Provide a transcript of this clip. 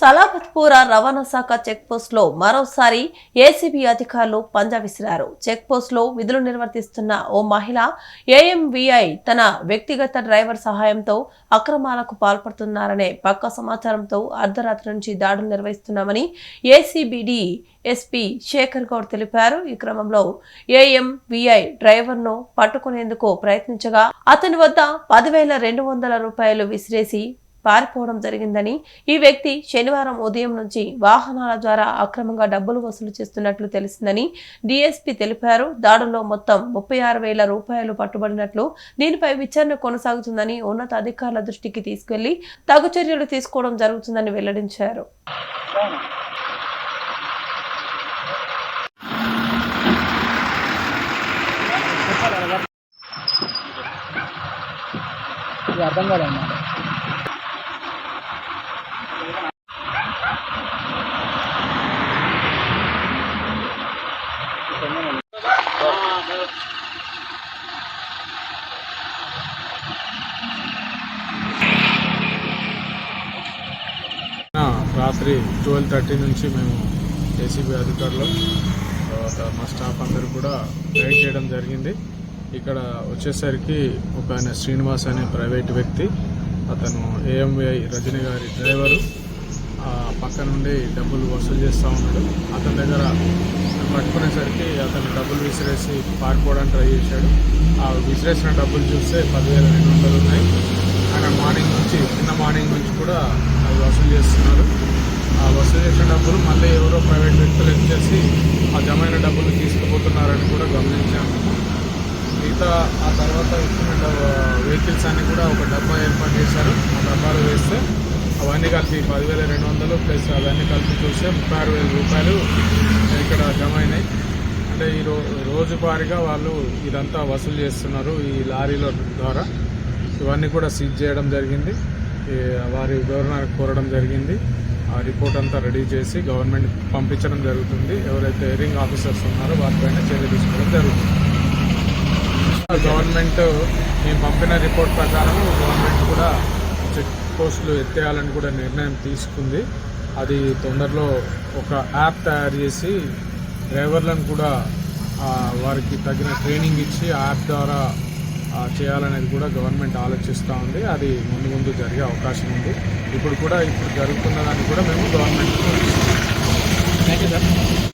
సలాబత్పూర రవాణా శాఖ చెక్పోస్ట్లో మరోసారి ఏసీబీ అధికారులు పంజా విసిరారు. చెక్పోస్ట్లో విధులు నిర్వర్తిస్తున్న ఓ మహిళ ఏఎంవిఐ తన వ్యక్తిగత డ్రైవర్ సహాయంతో అక్రమాలకు పాల్పడుతున్నారనే పక్క సమాచారంతో అర్ధరాత్రి నుంచి దాడులు నిర్వహిస్తున్నామని ఏసీబీడీ ఎస్పీ శేఖర్ గౌడ్ తెలిపారు. ఈ క్రమంలో ఏఎంవిఐ డ్రైవర్ను పట్టుకునేందుకు ప్రయత్నించగా అతని వద్ద పదివేల రెండు వందల రూపాయలు విసిరేసి పారిపోవడం జరిగిందని ఈ వ్యక్తి శనివారం ఉదయం నుంచి వాహనాల ద్వారా అక్రమంగా డబ్బులు వసూలు చేస్తున్నట్లు తెలిసిందని డీఎస్పీ తెలిపారు. దాడుల్లో మొత్తం ముప్పై ఆరు వేల రూపాయలు పట్టుబడినట్లు దీనిపై విచారణ కొనసాగుతుందని ఉన్నత అధికారుల దృష్టికి తీసుకెళ్ళి తగు చర్యలు తీసుకోవడం జరుగుతుందని వెల్లడించారు. అర్థం కాలేదు ఆ, రాత్రి ట్వెల్వ్ థర్టీ నుంచి మేము ఏసీబీ అధికారులు తర్వాత మా స్టాఫ్ అందరూ కూడా గైడ్ చేయడం జరిగింది. ఇక్కడ వచ్చేసరికి ఒక ఆయన శ్రీనివాస్ అనే ప్రైవేట్ వ్యక్తి అతను ఏఎంఐ రజనీ గారి డ్రైవరు. పక్క నుండి డబ్బులు వసూలు చేస్తూ ఉన్నాడు. అతని దగ్గర పట్టుకునేసరికి అతను డబ్బులు విసిరేసి పారిపోవడానికి ట్రై చేశాడు. ఆ విసిరేసిన డబ్బులు చూస్తే పదివేల రెండు వందలు ఉన్నాయి. ఆయన మార్నింగ్ నుంచి నిన్న మార్నింగ్ నుంచి కూడా అవి వసూలు చేస్తున్నారు. డబ్బులు మళ్ళీ ఎవరో ప్రైవేట్ వ్యక్తులు ఇచ్చేసి ఆ జమైన డబ్బులు తీసుకుపోతున్నారని కూడా గమనించాము. మిగతా ఆ తర్వాత ఇచ్చిన వెహికల్స్ అన్ని కూడా ఒక డబ్బా ఏర్పాటు చేశారు. ఆ డబ్బాలు వేస్తే అవన్నీ కలిపి పదివేల రెండు వందలు ప్లస్ అవన్నీ కలిపి చూస్తే ముప్పై ఆరు వేల రూపాయలు ఇక్కడ జమ అయినాయి అంటే ఈ రో రోజువారీగా వాళ్ళు ఇదంతా వసూలు చేస్తున్నారు ఈ లారీల ద్వారా. ఇవన్నీ కూడా సీజ్ చేయడం జరిగింది. వారి వివరణ కోరడం జరిగింది. రిపోర్ట్ అంతా రెడీ చేసి గవర్నమెంట్ పంపించడం జరుగుతుంది. ఎవరైతే ఎయిరింగ్ ఆఫీసర్స్ ఉన్నారో వారిపైన చర్య తీసుకోవడం జరుగుతుంది. గవర్నమెంట్ మేము పంపిన రిపోర్ట్ ప్రకారం గవర్నమెంట్ కూడా చెక్ పోస్టులు ఎత్తేయాలని కూడా నిర్ణయం తీసుకుంది. అది తొందరలో ఒక యాప్ తయారు చేసి డ్రైవర్లను కూడా వారికి తగిన ట్రైనింగ్ ఇచ్చి ఆ యాప్ ద్వారా చేయాలనేది కూడా గవర్నమెంట్ ఆలోచిస్తూ ఉంది. అది ముందు ముందు జరిగే అవకాశం ఉంది. ఇప్పుడు కూడా ఇప్పుడు జరుగుతున్న దాన్ని కూడా మేము గవర్నమెంట్ థ్యాంక్ యూ సార్